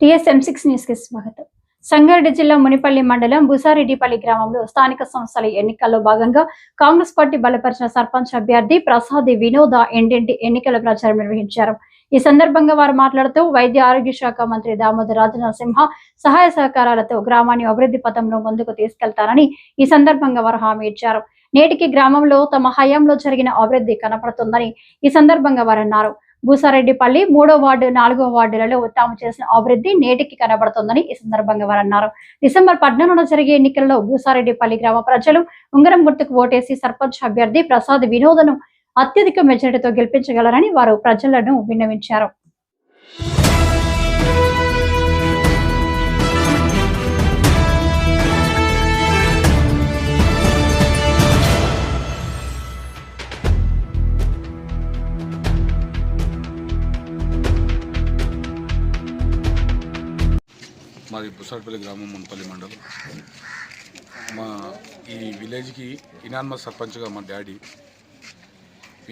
TSM six న్యూస్కి స్వాగతం. సంగారెడ్డి జిల్లా మునిపల్లి మండలం బుసారెడ్డిపల్లి గ్రామంలో స్థానిక సంస్థల ఎన్నికల్లో భాగంగా కాంగ్రెస్ పార్టీ బలపరిచిన సర్పంచ్ అభ్యర్థి ప్రసాద్ వినోద ఎండింటి ఎన్నికల ప్రచారం నిర్వహించారు. ఈ సందర్భంగా వారు మాట్లాడుతూ వైద్య ఆరోగ్య శాఖ మంత్రి దామోదర్ రాజనరసింహ సహాయ సహకారాలతో గ్రామాన్ని అభివృద్ధి పథంలో ముందుకు తీసుకెళ్తారని ఈ సందర్భంగా వారు హామీ ఇచ్చారు. నేటికి గ్రామంలో తమ హయాంలో జరిగిన అభివృద్ధి కనపడుతుందని ఈ సందర్భంగా వారు అన్నారు. భూసారెడ్డిపల్లి మూడో వార్డు నాలుగో వార్డులలో తాము చేసిన అభివృద్ధి నేటికి కనబడుతోందని ఈ సందర్భంగా వారు అన్నారు డిసెంబర్ పద్నాలుగున జరిగే ఎన్నికల్లో భూసారెడ్డిపల్లి గ్రామ ప్రజలు ఉంగరం గుర్తుకు ఓటేసి సర్పంచ్ అభ్యర్థి ప్రసాద్ వినోదను అత్యధిక మెజారిటీతో గెలిపించగలరని వారు ప్రజలను విన్నవించారు. మాది బుసాడ్పల్లి గ్రామం మున్పల్లి మండలం. మా ఈ విలేజ్కి ఇనాన్మస్ సర్పంచ్గా మా డాడీ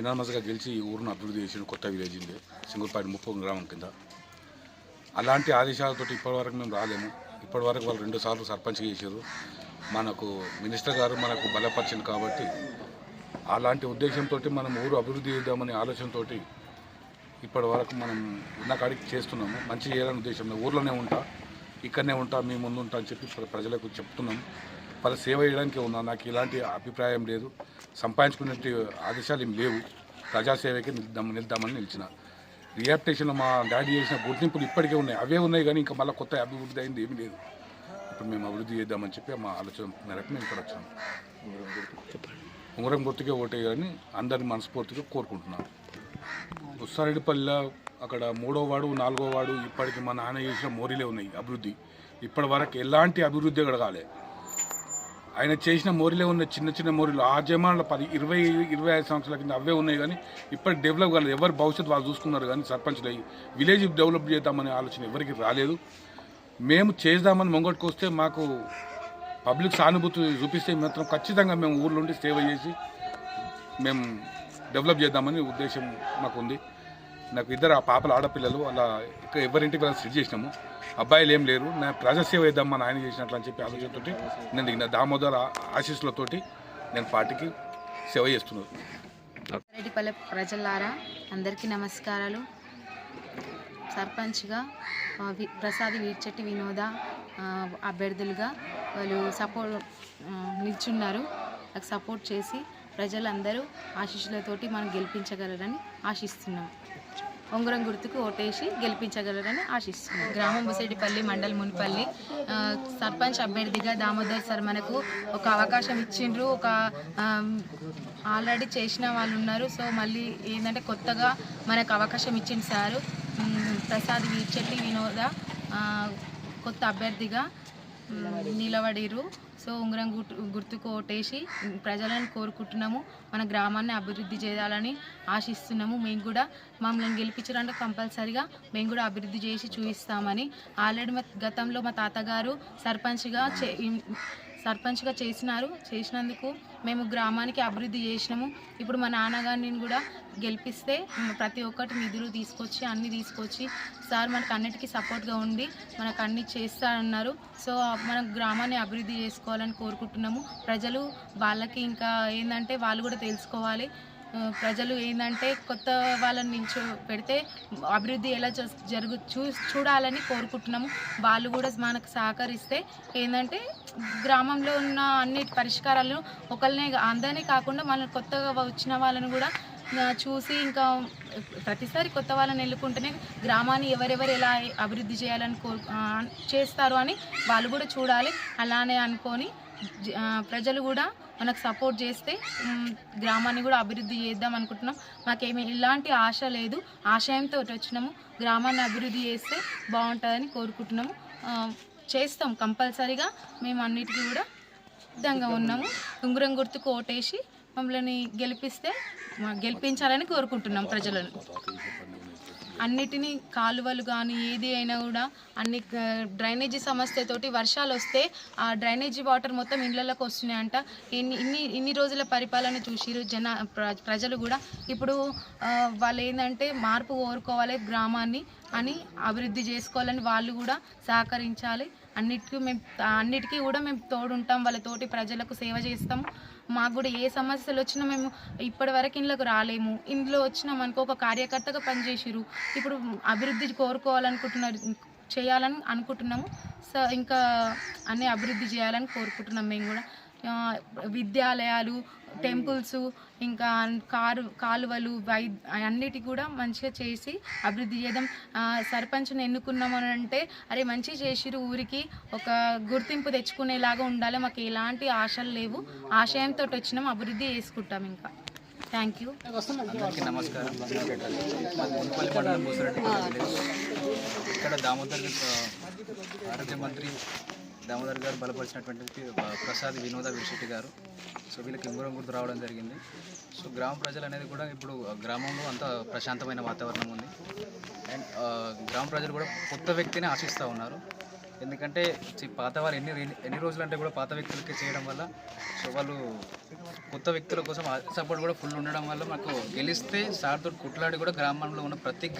ఇనాన్మస్గా గెలిచి ఈ ఊరిని అభివృద్ధి చేసిన కొత్త విలేజ్ ఉంది సింగులపాటి ముప్పు గ్రామం కింద. అలాంటి ఆదేశాలతో ఇప్పటివరకు మేము రాలేము. ఇప్పటివరకు వాళ్ళు రెండు సార్లు సర్పంచ్ చేశారు. మనకు మినిస్టర్ గారు మనకు బలపరిచింది కాబట్టి అలాంటి ఉద్దేశంతో మనం ఊరు అభివృద్ధి చేద్దామనే ఆలోచనతో ఇప్పటి వరకు మనం ఉన్న కాడికి చేస్తున్నాము. మంచి చేయాలనే ఉద్దేశం ఊర్లోనే ఉంటా. ఇక్కడనే ఉంటా మీ ముందు ఉంటా అని చెప్పి ప్రజలకు చెప్తున్నాం. వాళ్ళ సేవ చేయడానికే ఉన్నా నాకు ఇలాంటి అభిప్రాయం లేదు. సంపాదించుకునే ఆదేశాలు ఏం లేవు. ప్రజాసేవకి నిద్దాం నిద్దామని నిలిచిన. రియాప్టేషన్లో మా డాడీ చేసిన గుర్తింపులు ఇప్పటికే ఉన్నాయి. అవే ఉన్నాయి కానీ ఇంకా మళ్ళీ కొత్త అభివృద్ధి అయింది ఏమీ లేదు. ఇప్పుడు మేము అభివృద్ధి చేద్దామని చెప్పి మా ఆలోచన మేరకు మేము ఇక్కడ వచ్చాము ఉంగరం గుర్తుకే ఓటేయాలని అందరిని మనస్ఫూర్తిగా కోరుకుంటున్నాను ఉస్సారెడ్డిపల్లిలో అక్కడ మూడో వాడు నాలుగో వాడు ఇప్పటికి మా నాన్న చేసిన మోరీలే ఉన్నాయి అభివృద్ధి. ఇప్పటి వరకు ఎలాంటి అభివృద్ధి కూడా కాలే ఆయన చేసిన మోరీలే ఉన్న చిన్న చిన్న మోరీలు. ఆ జమాన్లో పది ఇరవై ఇరవై ఐదు సంవత్సరాల కింద అవే ఉన్నాయి కానీ ఇప్పటి డెవలప్ కాలేదు. ఎవరు భవిష్యత్తు వాళ్ళు చూసుకున్నారు కానీ సర్పంచ్లు అయ్యి. విలేజ్ డెవలప్ చేద్దామనే ఆలోచన ఎవరికి రాలేదు. మేము చేద్దామని ముంగట్టుకు వస్తే మాకు పబ్లిక్ సానుభూతి చూపిస్తే మాత్రం ఖచ్చితంగా మేము ఊళ్ళో ఉండి సేవ చేసి మేము డెవలప్ చేద్దామని ఉద్దేశం మాకు ఉంది నాకు ఇద్దరు ఆ పాపల ఆడపిల్లలు అలా ఇక్కడ ఎవరింటికి వెళ్ళి సెట్ చేసినాము. అబ్బాయిలు ఏం లేరు. నా ప్రజాసేవ చేద్దాం మా నాయన చేసినట్లు అని చెప్పి ఆలోచనతోటి నేను దిగిన దామోదర ఆశీస్సులతోటి నేను పార్టీకి సేవ చేస్తున్నాను. రెడ్డిపల్లె ప్రజలారా అందరికీ నమస్కారాలు. సర్పంచ్గా ప్రసాద్ వీర్చెట్టి వినోద అభ్యర్థులుగా వాళ్ళు సపోర్ట్ నిల్చున్నారు. నాకు సపోర్ట్ చేసి ప్రజలందరూ ఆశీస్సులతోటి మనం గెలిపించగలరని ఆశిస్తున్నాం. ఉంగరం గుర్తుకు ఓటేసి గెలిపించగలరని ఆశిస్తున్నాం. గ్రామం బుసెడ్డిపల్లి మండల్ మునిపల్లి సర్పంచ్ అభ్యర్థిగా దామోదర్ సార్ మనకు ఒక అవకాశం ఇచ్చిండ్రు. ఒక ఆల్రెడీ చేసిన వాళ్ళు ఉన్నారు. సో మళ్ళీ ఏంటంటే కొత్తగా మనకు అవకాశం ఇచ్చింది సారు. ప్రసాద్ వీర్చెట్టి వినోద కొత్త అభ్యర్థిగా నిలబడిరు సో ఉంగరం గుర్తు గుర్తుకు ఓటేసి ప్రజలను కోరుకుంటున్నాము. మన గ్రామాన్ని అభివృద్ధి చేయాలని ఆశిస్తున్నాము. మేము కూడా మమ్మల్ని గెలిపించారంటే కంపల్సరిగా మేము కూడా అభివృద్ధి చేసి చూపిస్తామని. ఆల్రెడీ మా గతంలో మా తాతగారు సర్పంచ్గా చే సర్పంచ్గా చేసినారు. చేసినందుకు మేము గ్రామానికి అభివృద్ధి చేసినాము. ఇప్పుడు మా నాన్నగారిని కూడా గెలిపిస్తే ప్రతి ఒక్కటి నిధులు తీసుకొచ్చి అన్నీ తీసుకొచ్చి సార్ మనకు అన్నిటికీ సపోర్ట్గా ఉండి మనకు అన్ని చేస్తారన్నారు సో మన గ్రామాన్ని అభివృద్ధి చేసుకోవాలని కోరుకుంటున్నాము. ప్రజలు వాళ్ళకి ఇంకా ఏంటంటే వాళ్ళు కూడా తెలుసుకోవాలి. ప్రజలు ఏంటంటే కొత్త వాళ్ళని నిల్చో పెడితే అభివృద్ధి ఎలా జరుగు చూ చూడాలని కోరుకుంటున్నాము. వాళ్ళు కూడా మనకు సహకరిస్తే ఏంటంటే గ్రామంలో ఉన్న అన్ని పరిష్కారాలు ఒకరినే అందరినీ కాకుండా మన కొత్తగా వచ్చిన వాళ్ళని కూడా చూసి ఇంకా ప్రతిసారి కొత్త వాళ్ళని వెళ్ళుకుంటేనే గ్రామాన్ని ఎవరెవరు ఎలా అభివృద్ధి చేయాలని కోరు చేస్తారు అని వాళ్ళు కూడా చూడాలి. అలానే అనుకొని ప్రజలు కూడా మనకు సపోర్ట్ చేస్తే గ్రామాన్ని కూడా అభివృద్ధి చేద్దాం అనుకుంటున్నాం. మాకేమి ఇలాంటి ఆశ లేదు. ఆశయంతో వచ్చినాము. గ్రామాన్ని అభివృద్ధి చేస్తే బాగుంటుందని కోరుకుంటున్నాము. చేస్తాం కంపల్సరీగా. మేము అన్నిటికీ కూడా సిద్ధంగా ఉన్నాము. ఉంగరం గుర్తుకు ఓటేసి మమ్మల్ని గెలిపిస్తే గెలిపించాలని కోరుకుంటున్నాం ప్రజలను. అన్నిటినీ కాలువలు కానీ ఏది అయినా కూడా అన్ని డ్రైనేజీ సమస్యతోటి వర్షాలు వస్తే ఆ డ్రైనేజీ వాటర్ మొత్తం ఇళ్ళలోకి వస్తున్నాయంట. ఇన్ని ఇన్ని ఇన్ని రోజుల పరిపాలన చూసిరు జన ప్ర- ప్రజలు కూడా. ఇప్పుడు వాళ్ళు ఏంటంటే మార్పు కోరుకోవాలి గ్రామాన్ని. అని అభివృద్ధి చేసుకోవాలని వాళ్ళు కూడా సహకరించాలి. అన్నిటికీ మేము అన్నిటికీ కూడా మేము తోడుంటాం వాళ్ళతోటి ప్రజలకు సేవ చేస్తాం. మాకు కూడా ఏ సమస్యలు వచ్చినా మేము ఇప్పటి వరకు ఇంట్లోకి రాలేము. ఇంట్లో వచ్చినాం అనుకో ఒక కార్యకర్తగా పనిచేసిరు ఇప్పుడు అభివృద్ధి కోరుకోవాలనుకుంటున్నారు చేయాలని అనుకుంటున్నాము. సో ఇంకా అన్ని అభివృద్ధి చేయాలని కోరుకుంటున్నాం మేము కూడా. విద్యాలయాలు టెంపుల్స్ ఇంకా కారు కాలువలు వై అన్నిటి కూడా మంచిగా చేసి అభివృద్ధి చేద్దాం సర్పంచ్ని ఎన్నుకున్నాము అని అంటే అరే మంచిగా చేసిరు ఊరికి. ఒక గుర్తింపు తెచ్చుకునేలాగా ఉండాలి. మాకు ఎలాంటి ఆశలు లేవు. ఆశయంతో వచ్చినాం. అభివృద్ధి చేసుకుంటాం ఇంకా. థ్యాంక్ యూ నమస్కారం. ఇక్కడ దామోదర్ ఆరోగ్య మంత్రి దామోదర్ గారు బలపరిచినటువంటి ప్రసాద్ వినోద విడిశెట్టి గారు. సో వీళ్ళకి ఇంగురం గుర్తు రావడం జరిగింది. సో గ్రామ ప్రజలు అనేది కూడా ఇప్పుడు గ్రామంలో అంత ప్రశాంతమైన వాతావరణం ఉంది. అండ్ గ్రామ ప్రజలు కూడా కొత్త వ్యక్తిని ఆశిస్తూ ఉన్నారు. ఎందుకంటే పాత వారు ఎన్ని ఎన్ని రోజులు అంటే కూడా పాత వ్యక్తులకి చేయడం వల్ల సో వాళ్ళు కొత్త వ్యక్తుల కోసం సపోర్ట్ కూడా ఫుల్ ఉండడం వల్ల మాకు గెలిస్తే సార్తో కుట్లాడి కూడా గ్రామంలో ఉన్న ప్రతి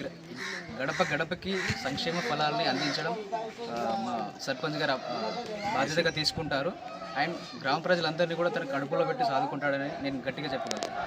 గడప గడపకి సంక్షేమ ఫలాల్ని అందించడం మా సర్పంచ్ గారు బాధ్యతగా తీసుకుంటారు. అండ్ గ్రామ ప్రజలందరినీ కూడా తన కడుపులో పెట్టి సాదుకుంటాడని నేను గట్టిగా చెప్పగలను